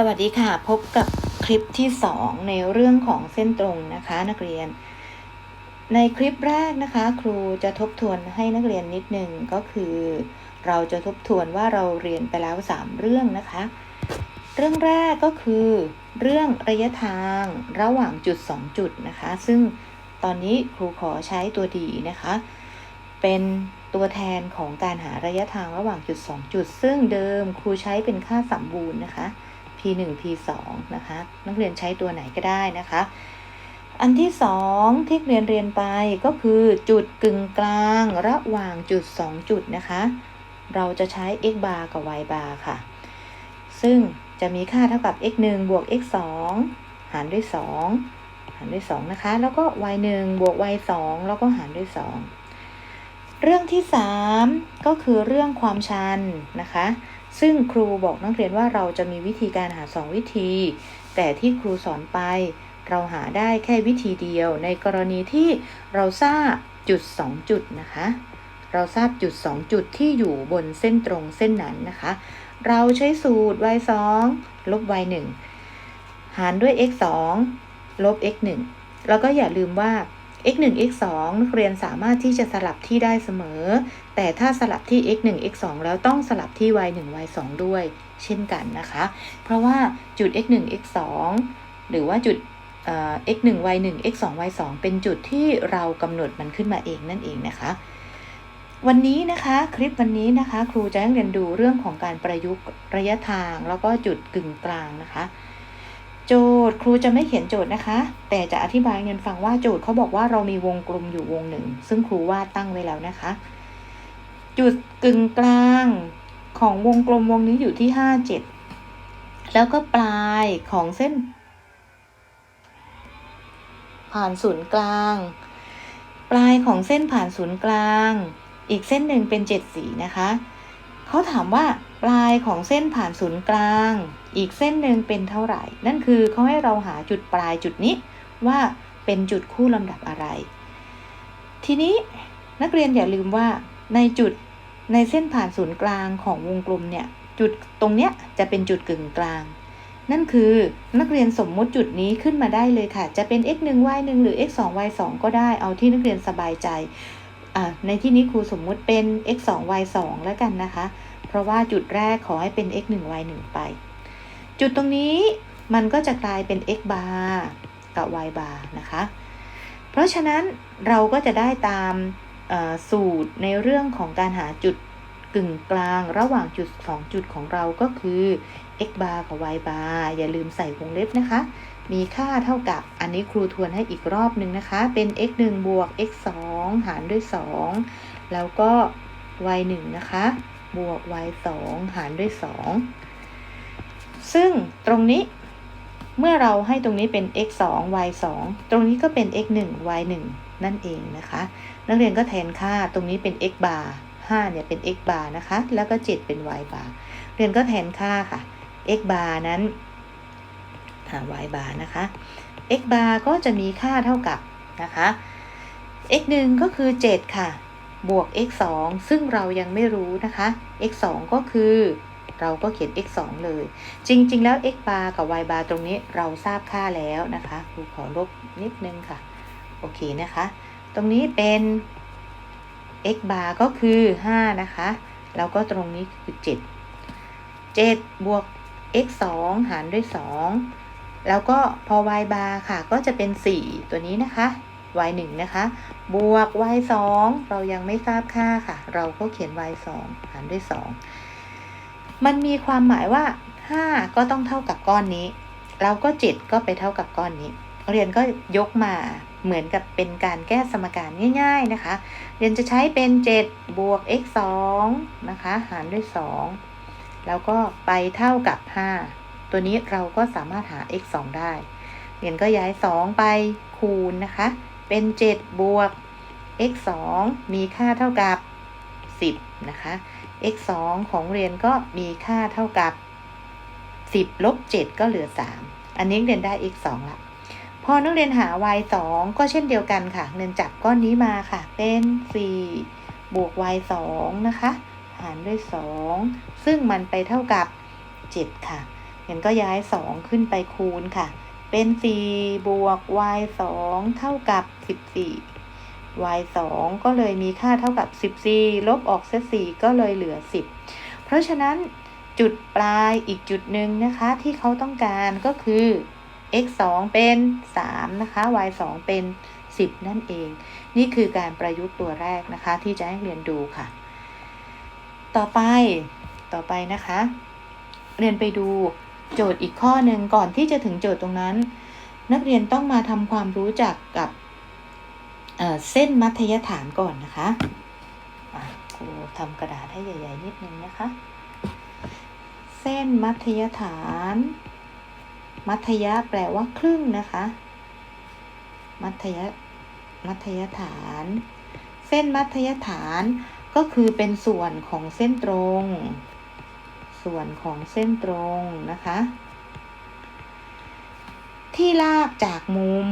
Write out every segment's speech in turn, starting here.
สวัสดีค่ะ พบกับคลิปที่ 2 ในเรื่องของเส้นตรงนะคะ นักเรียน ในคลิปแรกนะคะ ครูจะทบทวนให้นักเรียนนิดนึงก็คือ เราจะทบทวนว่าเราเรียนไปแล้ว 3 เรื่องนะคะ เรื่องแรกก็คือ เรื่องระยะทางระหว่างจุด 2 จุดนะคะ ซึ่งตอนนี้ครูขอใช้ตัวดีนะคะ เป็นตัวแทนของการหาระยะทางระหว่างจุด 2 จุด ซึ่งเดิมครูใช้เป็นค่าสมบูรณ์นะคะ P1 P2 นะคะ นักเรียนใช้ตัวไหนก็ได้นะคะ อันที่สองที่เรียนเรียนไปก็คือจุดกึ่งกลางระหว่างจุด 2 จุดนะคะ เราจะใช้ x bar กับ y bar ค่ะ ซึ่งจะมีค่าเท่ากับ x 1บวก x 2หารด้วย 2 หารด้วย 2 นะคะ แล้วก็ y 1บวก y 2แล้วก็หารด้วย 2 เรื่องที่ 3 ก็คือเรื่องความชันนะคะ ซึ่งครูบอกนักเรียนว่าเราจะมีวิธีการหา 2 วิธี แต่ที่ครูสอนไปเราหาได้แค่วิธีเดียว ในกรณีที่เราทราบจุด 2 จุดนะคะ เราทราบจุด 2 จุดที่อยู่บนเส้นตรงเส้นนั้นนะคะ เราใช้สูตร y 2ลบ y 1หารด้วย x 2ลบ x 1แล้วก็อย่าลืมว่า x 1 x 2นักเรียนสามารถที่จะสลับที่ได้เสมอ แต่ถ้าสลับที่ x 1 x 2แล้วต้องสลับที่ y 1 y 2ด้วย เช่นกันนะคะ เพราะว่าจุด x 1 x 2หรือว่าจุด x 1 y 1 x 2 y 2เป็นจุดที่เรากำหนดมันขึ้นมาเองนั่นเองนะคะ วันนี้นะคะคลิปวันนี้นะคะ ครูจะให้เรียนดูเรื่องของการประยุกต์ระยะทางแล้วก็จุดกึ่งกลางนะคะ โจทย์ครูจะไม่เขียนโจทย์นะคะ แต่จะอธิบายเงินฟังว่าโจทย์เขาบอกว่าเรามีวงกลมอยู่วงหนึ่ง ซึ่งครูวาดตั้งไว้แล้วนะคะ จุดกึ่งกลางของวงกลมวงนี้อยู่ที่ห้าเจ็ดแล้วก็ปลายของเส้น ผ่านศูนย์กลาง ปลายของเส้นผ่านศูนย์กลาง อีกเส้นหนึ่งเป็นเจ็ดสีนะคะ เขาถามว่าปลายของเส้นผ่านศูนย์กลาง อีกเส้นหนึ่งเป็นเท่าไหร่ นั่นคือเขาให้เราหาจุดปลายจุดนี้ว่าเป็นจุดคู่ลำดับอะไร ทีนี้นักเรียนอย่าลืมว่าในจุดในเส้นผ่านศูนย์กลางของวงกลมเนี่ยจุดตรงเนี้ยจะเป็นจุดกึ่งกลาง นั่นคือนักเรียนสมมุติจุดนี้ขึ้นมาได้เลยค่ะ จะเป็น x 1 y 1หรือ x 2 y 2ก็ได้เอาที่นักเรียนสบายใจ ในที่นี้ครูสมมุติเป็น x 2 y 2แล้วกันนะคะ เพราะว่าจุดแรกขอให้เป็น x 1 y 1ไป จุดตรงนี้มันก็จะกลายเป็น x bar กับ y bar นะคะ เพราะฉะนั้นเราก็จะได้ตามสูตรในเรื่องของการหาจุดกึ่งกลางระหว่างจุด 2 จุดของเราก็คือ x bar กับ y bar อย่าลืมใส่วงเล็บนะคะ มีค่าเท่ากับอันนี้ครูทวนให้อีกรอบหนึ่งนะคะ เป็น x 1บวก x 2หารด้วย 2 แล้วก็ y 1นะคะ บวก y 2หารด้วย 2 ซึ่งตรงนี้เมื่อเราให้ตรงนี้เป็น x 2 y 2ตรงนี้ก็เป็น x 1 y 1นั่นเองนะคะ นักเรียนก็แทนค่าตรงนี้เป็น x bar 5เนี่ยเป็น x bar นะคะ แล้วก็ 7 เป็น y bar เรียนก็แทนค่าค่ะ x bar นั้น y bar นะคะ x bar ก็จะมีค่าเท่ากับนะคะ x 1ก็คือ 7 ค่ะ บวก x 2ซึ่งเรายังไม่รู้นะคะ x 2ก็คือ เราก็เขียน x 2เลย จริง ๆ แล้ว x bar กับ y bar ตรงนี้เราทราบค่าแล้วนะคะครูขอลบนิดนึงค่ะ โอเคนะคะ ตรงนี้เป็น x bar ก็คือ 5 นะคะ แล้วก็ตรงนี้คือ 7 7 บวก x 2หารด้วย 2 แล้วก็พอ y bar ค่ะ ก็จะเป็น 4 ตัวนี้นะคะ y 1นะคะ บวก y 2เรายังไม่ทราบค่าค่ะ เราก็เขียน y 2หารด้วย 2 มันมีความหมายว่า 5 ก็ต้องเท่ากับก้อนนี้ แล้วก็ 7 ก็ไปเท่ากับก้อนนี้ เรียนก็ยกมาเหมือนกับเป็นการแก้สมการง่ายๆนะคะ เรียนจะใช้เป็น 7 บวก x 2นะคะ หารด้วย 2 แล้วก็ไปเท่ากับ 5 ตัวนี้เราก็สามารถหา x 2ได้เรียนก็ย้าย 2 ไปคูณนะคะ เป็น 7 บวก x 2มีค่าเท่ากับ 10 นะคะ x 2ของเรียนก็มีค่าเท่ากับ 10 ลบ 7 ก็เหลือ 3 อันนี้เรียนได้ x 2ละพอนักเรียนหา y 2ก็เช่นเดียวกันค่ะ เรียนจับก้อนนี้มาค่ะ เป็น 4 บวก y 2นะคะ หารด้วย 2 ซึ่งมันไปเท่ากับ 7 ค่ะ เห็นก็ย้ายสองขึ้นไปคูณค่ะ เป็นสี่บวก y สองเท่ากับสิบสี่ y สองก็เลยมีค่าเท่ากับสิบสี่ลบออกเศษสี่ก็เลยเหลือสิบเพราะฉะนั้นจุดปลายอีกจุดหนึ่งนะคะที่เขาต้องการก็คือ x 2เป็น 3 นะคะ y 2เป็น 10 นั่นเอง นี่คือการประยุกต์ตัวแรกนะคะ ที่จะให้เรียนดูค่ะ ต่อไปต่อไปนะคะ เรียนไปดู โจทย์อีกข้อหนึ่งก่อนที่จะถึงโจทย์ตรงนั้น นักเรียนต้องมาทำความรู้จักกับเเส้นมัธยฐานก่อนนะคะครูทำกระดาษให้ใหญ่ ๆ นิดนึงนะคะ เส้นมัธยฐาน มัธยะแปลว่าครึ่งนะคะ มัธยมัธยฐาน เส้นมัธยฐานก็คือเป็นส่วนของเส้นตรง ส่วนของเส้นตรงนะคะ ที่ลากจากมุม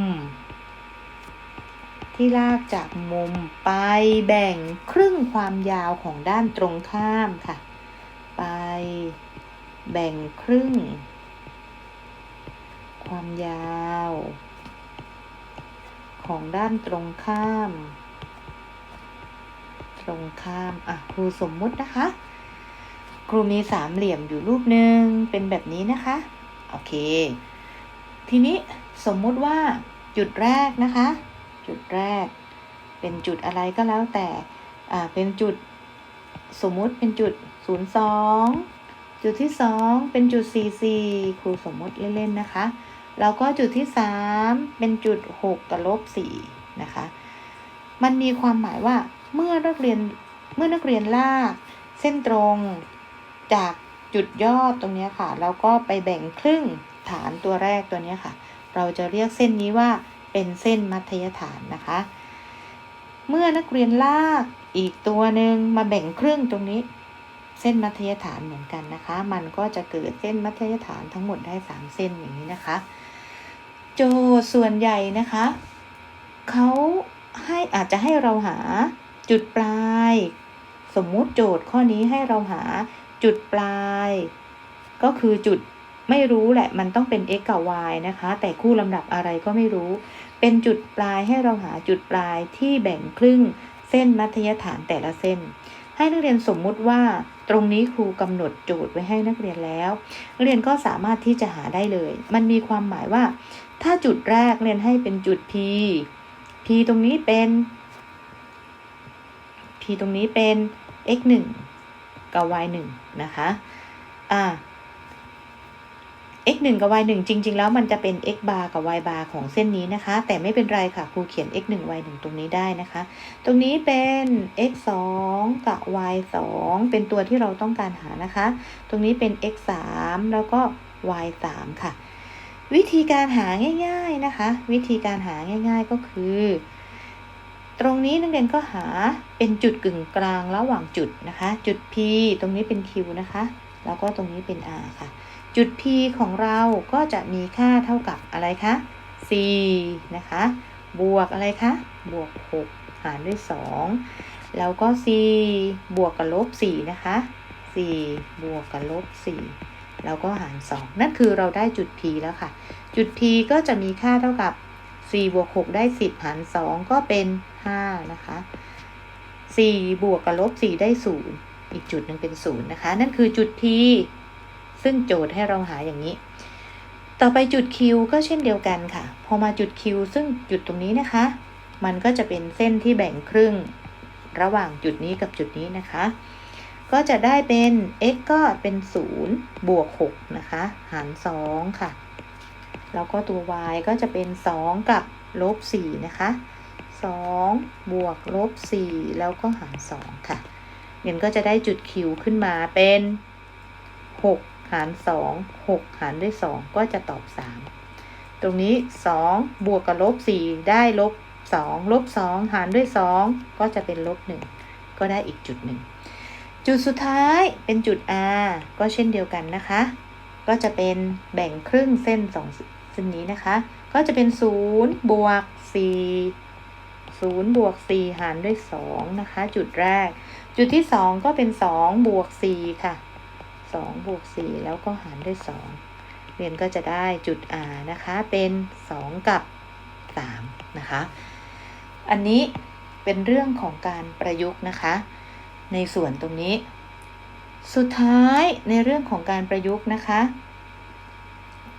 ที่ลากจากมุมไปแบ่งครึ่งความยาวของด้านตรงข้ามค่ะ ไปแบ่งครึ่ง ความยาว ของด้านตรงข้าม ตรงข้าม อะครูสมมุตินะคะ ครูมีสามเหลี่ยมอยู่รูปหนึ่งเป็นแบบนี้นะคะ โอเค ทีนี้สมมุติว่าจุดแรกนะคะ จุดแรก เป็นจุดอะไรก็แล้วแต่อ่าเป็นจุดสมมุติเป็นจุดศูนย์สองจุดที่สองเป็นจุดสี่สี่ครูสมมุติเล่นๆนะคะ แล้วก็จุดที่สามเป็นจุดหกกับลบสี่นะคะ มันมีความหมายว่าเมื่อนักเรียนเมื่อนักเรียนลาก เส้นตรง จากจุดยอดตรงนี้ค่ะแล้วก็ไปแบ่งครึ่งฐานตัวแรกตัวนี้ค่ะ เราจะเรียกเส้นนี้ว่าเป็นเส้นมัธยฐานนะคะ เมื่อนักเรียนลากอีกตัวหนึ่งมาแบ่งครึ่งตรงนี้ เส้นมัธยฐานเหมือนกันนะคะ มันก็จะเกิดเส้นมัธยฐานทั้งหมดได้ 3 เส้นอย่างนี้นะคะ โจส่วนใหญ่นะคะเขาให้อาจจะให้เราหาจุดปลาย สมมุติโจทย์ข้อนี้ให้เราหา จุดปลาย ก็คือจุดไม่รู้แหละ มันต้องเป็น x กับ y นะคะ แต่คู่ลำดับอะไรก็ไม่รู้ เป็นจุดปลายให้เราหาจุดปลายที่แบ่งครึ่งเส้นมัธยฐานแต่ละเส้น ให้นักเรียนสมมุติว่าตรงนี้ครูกำหนดโจทย์ไว้ให้นักเรียนแล้ว นักเรียนก็สามารถที่จะหาได้เลย มันมีความหมายว่า ถ้าจุดแรกเรียนให้เป็นจุด p p ตรงนี้เป็น p ตรงนี้เป็น x 1 กับ y 1นะคะอ่า x 1กับ y 1จริง ๆ แล้วมันจะเป็น x bar กับ y bar ของเส้นนี้นะคะ แต่ไม่เป็นไรค่ะครูเขียน x 1 y 1ตรงนี้ได้นะคะ ตรงนี้เป็น x 2กับ y 2เป็นตัวที่เราต้องการหานะคะ ตรงนี้เป็น x 3แล้วก็ y 3ค่ะ วิธีการหาง่าย ๆนะคะ วิธีการหาง่าย ๆก็คือ ตรงนี้นักเรียนก็หาเป็นจุดกึ่งกลางระหว่างจุดนะคะ จุด P ตรงนี้เป็น Q นะคะ แล้วก็ตรงนี้เป็น R ค่ะ จุด P ของเราก็จะมีค่าเท่ากับอะไรคะ C นะคะ บวกอะไรคะ บวก 6 หารด้วย 2 แล้วก็ C บวกกับลบ 4 นะคะ4บวกกับลบ 4 แล้วก็หาร 2 นั่นคือเราได้จุด P แล้วค่ะ จุด P ก็จะมีค่าเท่ากับ 4บวก6ได้ 10 หาร 2 ก็เป็น 5 นะคะ4บวกกับลบ4ได้ 0 อีกจุดหนึ่งเป็น 0 นะคะ นั่นคือจุด P ซึ่งโจทย์ให้เราหาอย่างนี้ ต่อไปจุด Q ก็เช่นเดียวกันค่ะ พอมาจุด Q ซึ่งจุดตรงนี้นะคะ มันก็จะเป็นเส้นที่แบ่งครึ่งระหว่างจุดนี้กับจุดนี้นะคะ ก็จะได้เป็น x ก็เป็น 0 บวก 6 นะคะ หาร 2 ค่ะ แล้วก็ตัว y ก็จะเป็น 2 กับลบ4นะคะ 2 บวกลบ4แล้วก็หาร 2 ค่ะเรียนก็จะได้จุด q ขึ้นมาเป็น 6 หาร 2 6 หารด้วย 2 ก็จะตอบ 3 ตรงนี้ 2 บวกกับลบ4ได้ลบ 2 ลบ 2 หารด้วย 2 ก็จะเป็นลบ 1 ก็ได้อีกจุดหนึ่งจุดสุดท้ายเป็นจุด r ก็เช่นเดียวกันนะคะ ก็จะเป็นแบ่งครึ่งเส้น2ซึ่ง นี้นะคะ ก็จะเป็น0บวก4 0บวก4หารด้วย2นะคะ จุดแรก จุดที่ 2 ก็เป็น2บวก4ค่ะ2บวก4แล้วก็หารด้วยเรียนก็จะได้จุด r นะคะ เป็น 2 กับ3นะคะ อันนี้เป็นเรื่องของการประยุกต์นะคะ ในส่วนตรงนี้ สุดท้ายในเรื่องของการประยุกต์นะคะ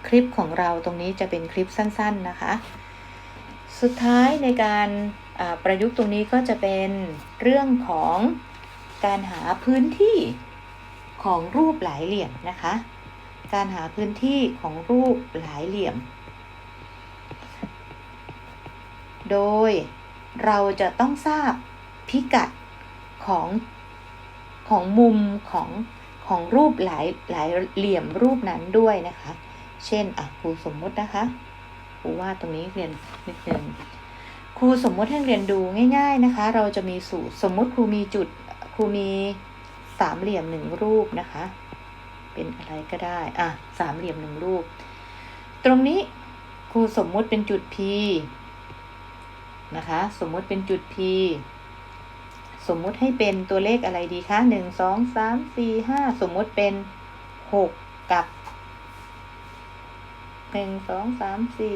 คลิปของเราตรงนี้จะเป็นคลิปสั้น ๆนะคะ สุดท้ายในการประยุกต์ตรงนี้ก็จะเป็นเรื่องของการหาพื้นที่ของรูปหลายเหลี่ยมนะคะ การหาพื้นที่ของรูปหลายเหลี่ยม โดยเราจะต้องทราบพิกัดของของมุมของของรูปหลายหลายเหลี่ยมรูปนั้นด้วยนะคะ เช่นอะครูสมมุตินะคะครูว่าตรงนี้เรียนนิดนึงครูสมมุติให้เรียนดูง่าย ๆนะคะ เราจะมีสูตรสมมุติครูมีจุดครูมีสามเหลี่ยมหนึ่งรูปนะคะ เป็นอะไรก็ได้อะสามเหลี่ยมหนึ่งรูป ตรงนี้ครูสมมุติเป็นจุด P นะคะ สมมุติเป็นจุด P สมมุติให้เป็นตัวเลขอะไรดีคะหนึ่งสองสามสี่ห้าสมมุติเป็นหกกับ หนึ่งสองสามสี่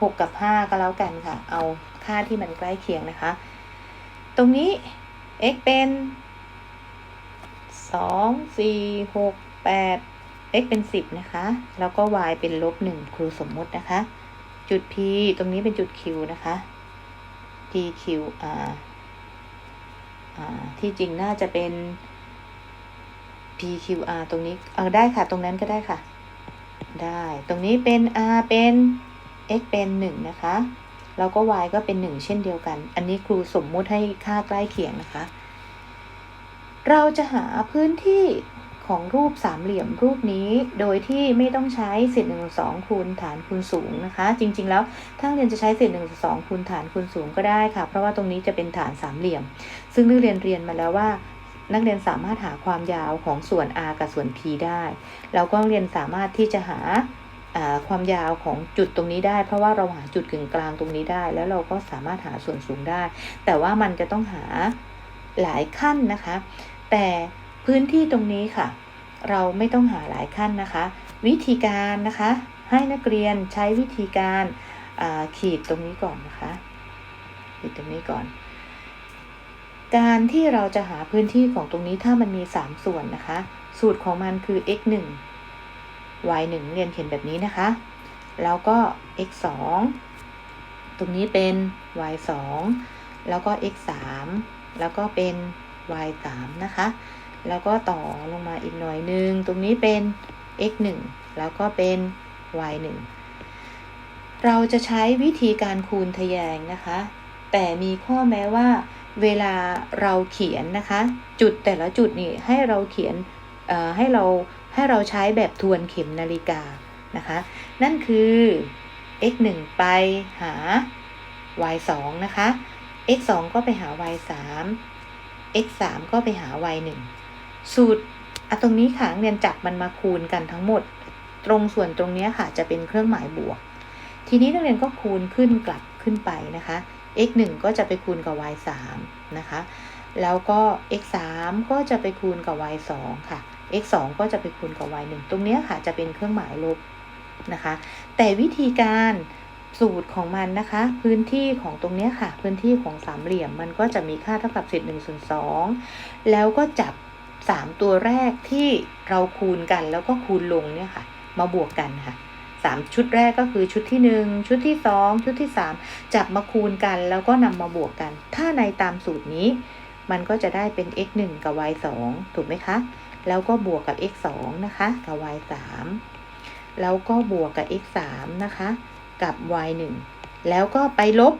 หกกับห้าก็แล้วกันค่ะ เอาค่าที่มันใกล้เคียงนะคะ ตรงนี้ x เป็นสองสี่หกแปด x เป็นสิบนะคะ แล้วก็ y เป็นลบหนึ่งครูสมมุตินะคะ จุด p ตรงนี้เป็นจุด q นะคะ p q r ที่จริงน่าจะเป็น p q r ตรงนี้ เออได้ค่ะ ตรงนั้นก็ได้ค่ะ ได้ ตรงนี้เป็น r เป็น x เป็นหนึ่งนะคะ แล้วก็ y ก็เป็นหนึ่งเช่นเดียวกัน อันนี้ครูสมมุติให้ค่าใกล้เคียงนะคะ เราจะหาพื้นที่ของรูปสามเหลี่ยมรูปนี้โดยที่ไม่ต้องใช้เศษหนึ่งสองคูณฐานคูณสูงนะคะ จริง ๆ แล้วถ้าเรียนจะใช้เศษหนึ่งสองคูณฐานคูณสูงก็ได้ค่ะ เพราะว่าตรงนี้จะเป็นฐานสามเหลี่ยม ซึ่งนักเรียนเรียนมาแล้วว่า นักเรียนสามารถหาความยาวของส่วน r กับส่วน p ได้ แล้วก็เรียนสามารถที่จะหาความยาวของจุดตรงนี้ได้ เพราะว่าเราหาจุดกึ่งกลางตรงนี้ได้ แล้วเราก็สามารถหาส่วนสูงได้ แต่ว่ามันจะต้องหาหลายขั้นนะคะ แต่พื้นที่ตรงนี้ค่ะ เราไม่ต้องหาหลายขั้นนะคะ วิธีการนะคะ ให้นักเรียนใช้วิธีการขีดตรงนี้ก่อนนะคะขีดตรงนี้ก่อน การที่เราจะหาพื้นที่ของตรงนี้ถ้ามันมี 3 ส่วนนะคะ สูตรของมันคือ x 1 y 1เรียนเขียนแบบนี้นะคะ แล้วก็ x 2ตรงนี้เป็น y 2แล้วก็ x 3แล้วก็เป็น y 3นะคะ แล้วก็ต่อลงมาอีกหน่อยนึง ตรงนี้เป็น x 1แล้วก็เป็น y 1เราจะใช้วิธีการคูณทะแยงนะคะ แต่มีข้อแม้ว่า เวลาเราเขียนนะคะ จุดแต่ละจุดนี่ให้เราเขียนให้เราให้เราใช้แบบทวนเข็มนาฬิกานะคะ นั่นคือ x 1ไปหา y 2นะคะ x 2ก็ไปหา y 3 x 3ก็ไปหา y 1สูตรอะตรงนี้ค่ะเรียนจับมันมาคูณกันทั้งหมด ตรงส่วนตรงนี้ค่ะจะเป็นเครื่องหมายบวก ทีนี้นักเรียนก็คูณขึ้นกลับขึ้นไปนะคะ x 1ก็จะไปคูณกับ y 3นะคะ แล้วก็ x 3ก็จะไปคูณกับ y 2ค่ะ x 2ก็จะไปคูณกับ y 1ตรงนี้ค่ะจะเป็นเครื่องหมายลบนะคะ แต่วิธีการสูตรของมันนะคะ พื้นที่ของตรงนี้ค่ะ พื้นที่ของสามเหลี่ยมมันก็จะมีค่าเท่ากับเศษหนึ่งส่วนสองแล้วก็จับสามตัวแรกที่เราคูณกันแล้วก็คูณลงเนี่ยค่ะ มาบวกกันค่ะ สามชุดแรกก็คือชุดที่หนึ่งชุดที่สองชุดที่สามจับมาคูณกันแล้วก็นำมาบวกกัน ถ้าในตามสูตรนี้ มันก็จะได้เป็น x 1กับ y 2ถูกไหมคะ แล้วก็บวกกับ x 2นะคะกับ y 3แล้วก็บวกกับ x 3นะคะกับ y 1แล้วก็ไปลบ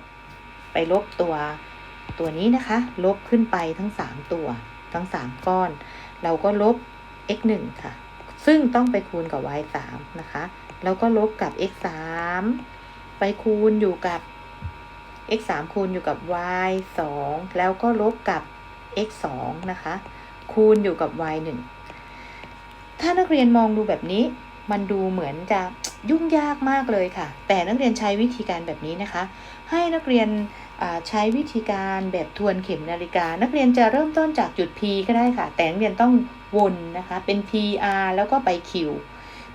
ไปลบตัวตัวนี้นะคะ ลบขึ้นไปทั้ง 3 ตัว ทั้ง 3 ก้อน เราก็ลบ x 1ค่ะ ซึ่งต้องไปคูณกับ y 3นะคะ แล้วก็ลบกับ x 3ไปคูณอยู่กับ x 3คูณอยู่กับ y 2แล้วก็ลบกับ x 2นะคะ คูณอยู่กับ y 1ถ้านักเรียนมองดูแบบนี้ มันดูเหมือนจะยุ่งยากมากเลยค่ะ แต่นักเรียนใช้วิธีการแบบนี้นะคะ ให้นักเรียนใช้วิธีการแบบทวนเข็มนาฬิกา นักเรียนจะเริ่มต้นจากจุด P ก็ได้ค่ะ แต่นักเรียนต้องวนนะคะ เป็น PR แล้วก็ไป Q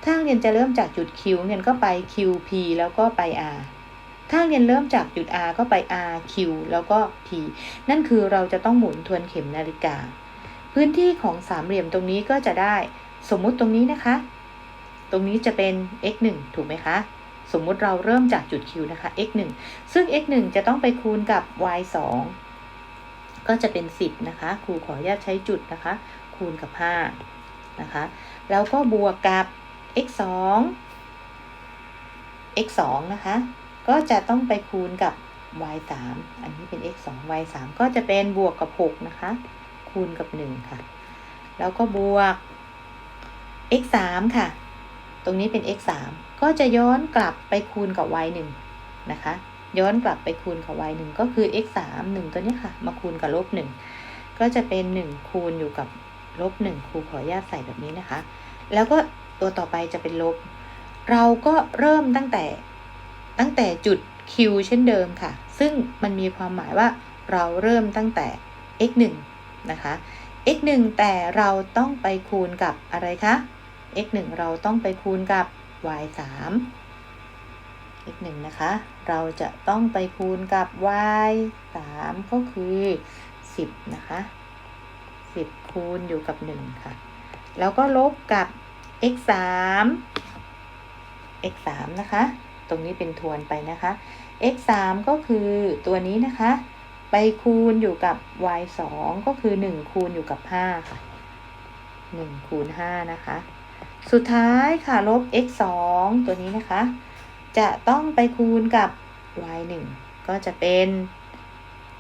ถ้าเรียนจะเริ่มจากจุด Q เรียนก็ไป QP แล้วก็ไป R ถ้าเรียนเริ่มจากจุด R ก็ไป RQ แล้วก็ P นั่นคือเราจะต้องหมุนทวนเข็มนาฬิกา พื้นที่ของสามเหลี่ยมตรงนี้ก็จะได้ สมมุติตรงนี้นะคะ ตรงนี้จะเป็น x 1ถูกไหมคะ สมมุติเราเริ่มจากจุด Q นะคะ x 1ซึ่ง x 1จะต้องไปคูณกับ y 2ก็จะเป็น 10 นะคะ ครูขออนุญาตใช้จุดนะคะ คูณกับ 5 นะคะ แล้วก็บวกกับ x 2 x 2นะคะ ก็จะต้องไปคูณกับ y 3อันนี้เป็น x 2 y 3ก็จะเป็นบวกกับ 6 นะคะ คูณกับ 1 ค่ะ แล้วก็บวก x 3ค่ะ ตรงนี้เป็น x 3ก็จะย้อนกลับไปคูณกับ y 1นะคะ ย้อนกลับไปคูณกับ y 1ก็คือ x 3 1ตัวนี้ค่ะ มาคูณกับลบ1ก็จะเป็น 1 คูณอยู่กับลบ1ครูขออนุญาตใส่แบบนี้นะคะ แล้วก็ ตัวต่อไปจะเป็นลบ เราก็เริ่มตั้งแต่ตั้งแต่จุด q เช่นเดิมค่ะ ซึ่งมันมีความหมายว่าเราเริ่มตั้งแต่ x 1นะคะ x 1แต่เราต้องไปคูณกับอะไรคะ x 1เราต้องไปคูณกับ y 3 x 1นะคะ เราจะต้องไปคูณกับ y 3ก็คือ 10 นะคะ 10 คูณอยู่กับ 1 ค่ะ แล้วก็ลบกับ x 3 x 3นะคะ ตรงนี้เป็นทวนไปนะคะ x 3ก็คือตัวนี้นะคะ ไปคูณอยู่กับ y 2ก็คือ 1 คูณอยู่กับ 5 ค่ะ 1 คูณ 5 นะคะ สุดท้ายค่ะ ลบ x 2ตัวนี้นะคะ จะต้องไปคูณกับ y 1ก็จะเป็น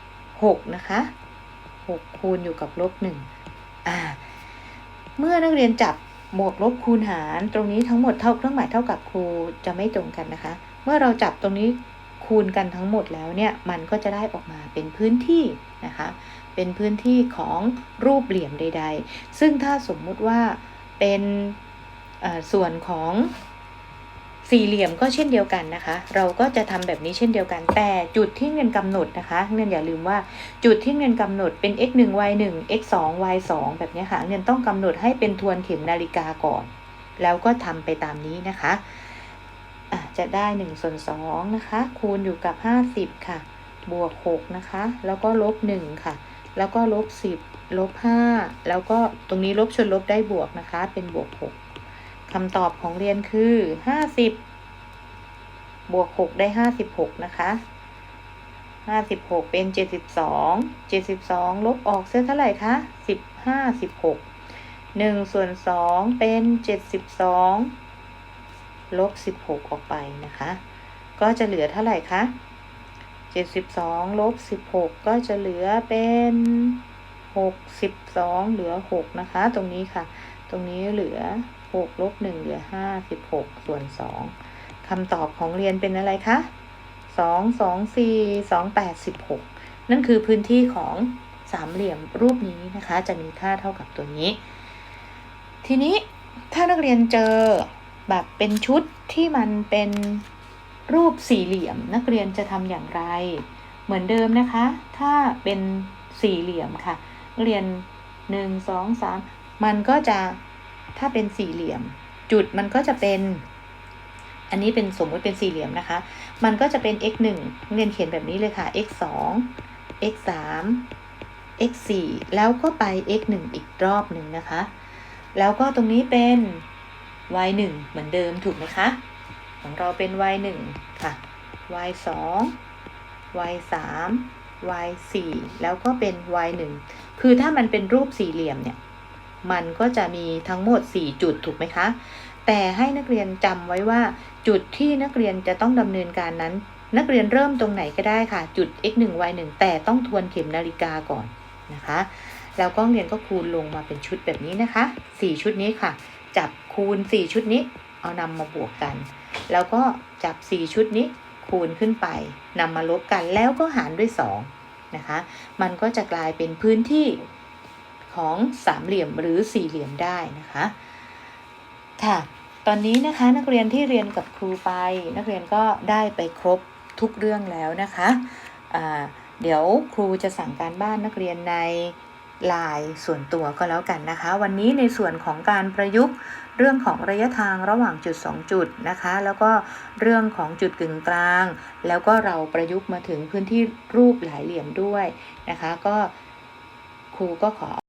6 นะคะ 6 คูณอยู่กับลบ 1 อ่า เมื่อนักเรียนจับ บวกลบคูณหารตรงนี้ทั้งหมดเท่าเครื่องหมายเท่ากับครูจะไม่ตรงกันนะคะ เมื่อเราจับตรงนี้คูณกันทั้งหมดแล้วเนี่ยมันก็จะได้ออกมาเป็นพื้นที่นะคะ เป็นพื้นที่ของรูปเหลี่ยมใด ๆ ซึ่งถ้าสมมุติว่าเป็นส่วนของ สี่เหลี่ยมก็เช่นเดียวกันนะคะ เราก็จะทำแบบนี้เช่นเดียวกัน แต่จุดที่เงินกำหนดนะคะเงินอย่าลืมว่าจุดที่เงินกำหนดเป็น x 1 y 1 x 2 y 2แบบนี้ค่ะเงินต้องกำหนดให้เป็นทวนเข็มนาฬิกาก่อน แล้วก็ทำไปตามนี้นะคะะจะได้1ส่วน2นะคะ คูณอยู่กับ 50 ค่ะ บวก 6 นะคะ แล้วก็ลบ 1 ค่ะ แล้วก็ลบ 10 ลบ 5 แล้วก็ตรงนี้ลบชนลบได้บวกนะคะ เป็นบวก 6 คำตอบของเรียนคือ50บวก6ได้56นะคะ56เป็น72 72ลบออกเส้นเท่าไหร่คะ15 16 1ส่วน2เป็น72ลบ16ออกไปนะคะ ก็จะเหลือเท่าไหร่คะ72ลบ16ก็จะเหลือเป็น62เหลือ6นะคะ ตรงนี้ค่ะ ตรงนี้เหลือ 6ลบ1เหลือ 56 ส่วน 2คำตอบของเรียนเป็นอะไรคะ 2 2 4 2 8 16 นั่นคือพื้นที่ของสามเหลี่ยมรูปนี้นะคะ จะมีค่าเท่ากับตัวนี้ ทีนี้ถ้านักเรียนเจอแบบเป็นชุดที่มันเป็นรูปสี่เหลี่ยมนักเรียนจะทำอย่างไร เหมือนเดิมนะคะ ถ้าเป็นสี่เหลี่ยมค่ะ เรียน1 2 3มันก็จะ ถ้าเป็นสี่เหลี่ยม จุดมันก็จะเป็น อันนี้เป็นสมมติเป็นสี่เหลี่ยมนะคะ มันก็จะเป็น x 1เรียนเขียนแบบนี้เลยค่ะ x 2 x 3 x 4แล้วก็ไป x 1อีกรอบหนึ่งนะคะ แล้วก็ตรงนี้เป็น y 1เหมือนเดิมถูกไหมคะ ของเราเป็น y 1ค่ะ y 2 y 3 y 4แล้วก็เป็น y 1คือถ้ามันเป็นรูปสี่เหลี่ยมเนี่ย มันก็จะมีทั้งหมด 4 จุดถูกไหมคะ แต่ให้นักเรียนจำไว้ว่า จุดที่นักเรียนจะต้องดำเนินการนั้น นักเรียนเริ่มตรงไหนก็ได้ค่ะ จุด x 1 y 1แต่ต้องทวนเข็มนาฬิกาก่อนนะคะ แล้วก็เรียนก็คูณลงมาเป็นชุดแบบนี้นะคะ 4 ชุดนี้ค่ะ จับคูณ 4 ชุดนี้ เอานำมาบวกกัน แล้วก็จับ 4 ชุดนี้คูณขึ้นไปนำมาลบกันแล้วก็หารด้วย 2 นะคะ มันก็จะกลายเป็นพื้นที่ ของสามเหลี่ยมหรือสี่เหลี่ยมได้นะคะ ค่ะ ตอนนี้นะคะนักเรียนที่เรียนกับครูไป นักเรียนก็ได้ไปครบทุกเรื่องแล้วนะคะะเดี๋ยวครูจะสั่งการบ้านนักเรียนในลายส่วนตัวก็แล้วกันนะคะ วันนี้ในส่วนของการประยุกต์เรื่องของระยะทางระหว่างจุด 2 จุดนะคะ แล้วก็เรื่องของจุดกึ่งกลาง แล้วก็เราประยุกต์มาถึงพื้นที่รูปหลายเหลี่ยมด้วยนะคะ ก็ครูก็ขอ